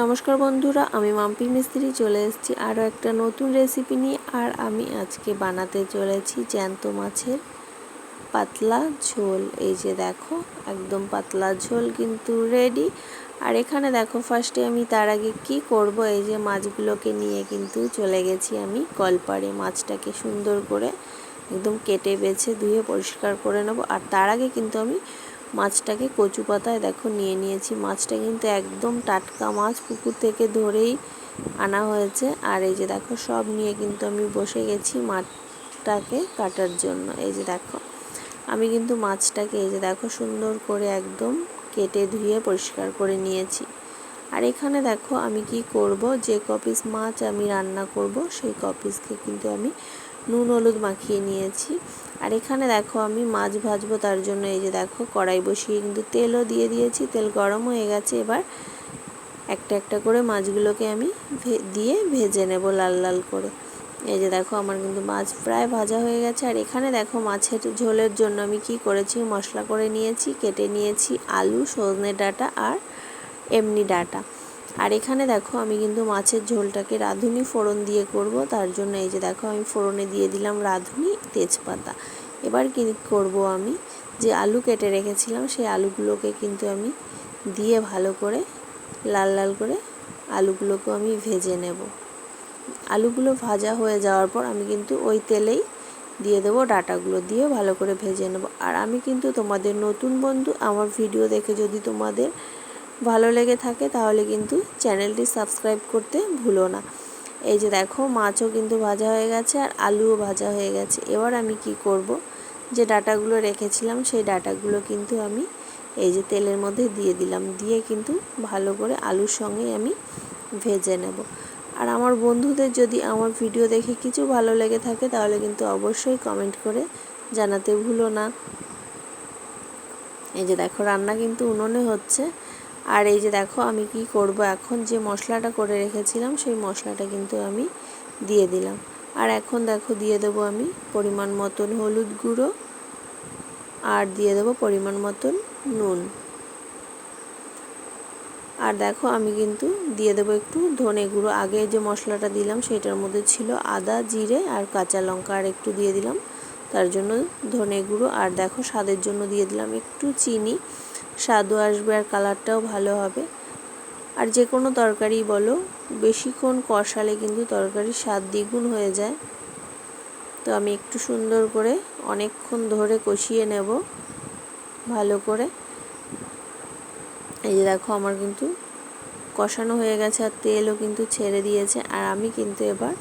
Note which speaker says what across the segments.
Speaker 1: নমস্কার বন্ধুরা, আমি মাম্পি মিস্ত্রি চলে এসেছি আরও একটা নতুন রেসিপি নিয়ে আর আমি আজকে বানাতে চলেছি জ্যান্ত মাছের পাতলা ঝোল। এই যে দেখো, একদম পাতলা ঝোল কিন্তু রেডি আর এখানে দেখো ফার্স্টে আমি তার আগে কি করব, এই যে মাছগুলোকে নিয়ে কিন্তু চলে গেছি আমি কলপাড়ে। মাছটাকে সুন্দর করে একদম কেটে বেছে ধুয়ে পরিষ্কার করে নেব। আর তার আগে কিন্তু আমি মাছটাকে কচু পাতায় দেখো নিয়ে নিয়েছি। মাছটা কিন্তু একদম টাটকা মাছ, পুকুর থেকে ধরেই আনা হয়েছে। আর এই যে দেখো, সব নিয়ে কিন্তু আমি বসে গেছি মাছটাকে কাটার জন্য। এই যে দেখো, আমি কিন্তু মাছটাকে এই যে দেখো সুন্দর করে একদম কেটে ধুয়ে পরিষ্কার করে নিয়েছি। আর এখানে দেখো আমি কি করব, যে কপিস মাছ আমি রান্না করব, সেই কপিসকে কিন্তু আমি নুন হলুদ মাখিয়ে নিয়েছি। আর এখানে দেখো আমি মাছ ভাজবো তার জন্য, এই যে দেখো কড়াই বসিয়ে কিন্তু তেলও দিয়ে দিয়েছি, তেল গরম হয়ে গেছে। এবার একটা একটা করে মাছগুলোকে আমি দিয়ে ভেজে নেব লাল লাল করে। এই যে দেখো আমার কিন্তু মাছ প্রায় ভাজা হয়ে গেছে। আর এখানে দেখো মাছের ঝোলের জন্য আমি কি করেছি, মশলা করে নিয়েছি, কেটে নিয়েছি আলু, সজনে ডাটা আর এমনি ডাটা। আর এখানে দেখো আমি কিন্তু মাছের ঝোলটাকে রাঁধুনি, ফোড়ন দিয়ে করব। তার জন্য এই যে দেখো আমি ফোড়নে দিয়ে দিলাম রাঁধুনি, তেজপাতা। এবার কি করব আমি? যে আলু কেটে রেখেছিলাম, সেই আলুগুলোকে কিন্তু আমি দিয়ে ভালো করে, লাল লাল করে আলুগুলোকে আমি ভেজে নেব। আলুগুলো ভাজা হয়ে যাওয়ার পর আমি কিন্তু ওই তেলেই দিয়ে দেবো ডাটাগুলো দিয়ে ভালো করে ভেজে নেব। আর আমি কিন্তু তোমাদের নতুন বন্ধু, আমার ভিডিও দেখে যদি তোমাদের ভালো লেগে থাকে তাহলে কিন্তু চ্যানেলটি সাবস্ক্রাইব করতে ভুলো না। এই যে দেখো, মাছও কিন্তু ভাজা হয়ে গেছে আর আলুও ভাজা হয়ে গেছে। এবার আমি কি করব? যে ডাটাগুলো রেখেছিলাম, সেই ডাটাগুলো কিন্তু আমি এই যে তেলের মধ্যে দিয়ে দিলাম। দিয়ে কিন্তু ভালো করে আলুর সঙ্গে আমি ভেজে নেব। আর আমার বন্ধুদের যদি আমার ভিডিও দেখে কিছু ভালো লেগে থাকে, তাহলে কিন্তু অবশ্যই কমেন্ট করে জানাতে ভুলো না। এই যে দেখো, রান্না কিন্তু উনুনে হচ্ছে। আর এই যে দেখো, আমি কি করব? এখন যে মশলাটা করে রেখেছিলাম, সেই মশলাটা কিন্তু আমি দিয়ে দিলাম। আর এখন দেখো, দিয়ে দেবো আমি পরিমাণ মতন হলুদ গুঁড়ো আর দিয়ে দেবো পরিমাণ মতন নুন। আর দেখো, আমি কিন্তু দিয়ে দেবো একটু ধনে গুঁড়ো। আগে যে মশলাটা দিলাম, সেটার মধ্যে ছিল আদা, জিরে আর কাঁচা লঙ্কা আর একটু দিয়ে দিলাম। তার জন্য ধনে গুঁড়ো। আর দেখো, স্বাদের জন্য দিয়ে দিলাম একটু চিনি। স্বাদও আসবে আর কালারটাও ভালো হবে। আর যে কোনো তরকারি বলো বেশিক্ষণ কষালে কিন্তু তরকারির স্বাদ দ্বিগুণ হয়ে যায়। তো আমি একটু সুন্দর করে অনেকক্ষণ ধরে কষিয়ে নেব, ভালো করে। এই যে দেখো আমার কিন্তু কষানো হয়ে গেছে আর তেলও কিন্তু ছেড়ে দিয়েছে। আর আমি কিন্তু এবার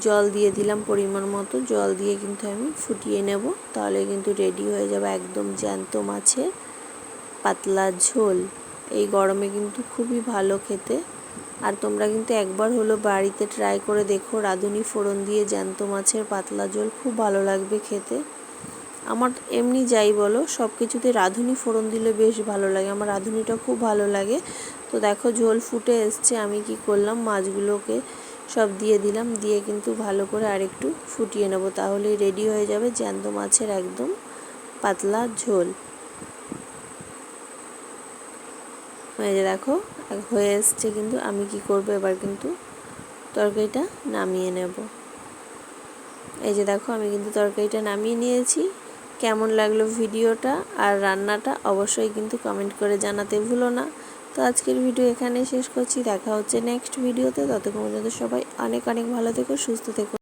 Speaker 1: জল দিয়ে দিলাম পরিমাণ মতো, জল দিয়ে কিন্তু আমি ফুটিয়ে নেব। তাহলে কিন্তু রেডি হয়ে যাবে একদম জ্যান্ত মাছের পাতলা ঝোল। এই গরমে কিন্তু খুবই ভালো খেতে। আর তোমরা কিন্তু একবার হলো বাড়িতে ট্রাই করে দেখো, রাঁধুনি ফোড়ন দিয়ে জ্যান্ত মাছের পাতলা ঝোল, খুব ভালো লাগবে খেতে। আমার এমনি যাই বলো, সব কিছুতে রাঁধুনি ফোড়ন দিলে বেশ ভালো লাগে। আমার রাঁধুনিটা খুব ভালো লাগে। তো দেখো ঝোল ফুটে এসছে, আমি কি করলাম, মাছগুলোকে সব দিয়ে দিলাম। দিয়ে কিন্তু ভালো করে আরেকটু ফুটিয়ে নেব, তাহলেই রেডি হয়ে যাবে জ্যান্ত মাছের একদম পাতলা ঝোল। এই যে দেখো, হয়ে এসছে কিন্তু আমি কি করব এবার কিন্তু? তরকারিটা নামিয়ে নেব। এই যে দেখো, আমি কিন্তু তরকারিটা নামিয়ে নিয়েছি। কেমন লাগল ভিডিওটা আর রান্নাটা অবশ্যই কিন্তু কমেন্ট করে জানাতে ভুলো না। তো আজকের ভিডিও এখানে শেষ করছি। দেখা হচ্ছে নেক্সট ভিডিওতে। ততক্ষণ পর্যন্ত সবাই অনেক অনেক ভালো থেকো, সুস্থ থেকো।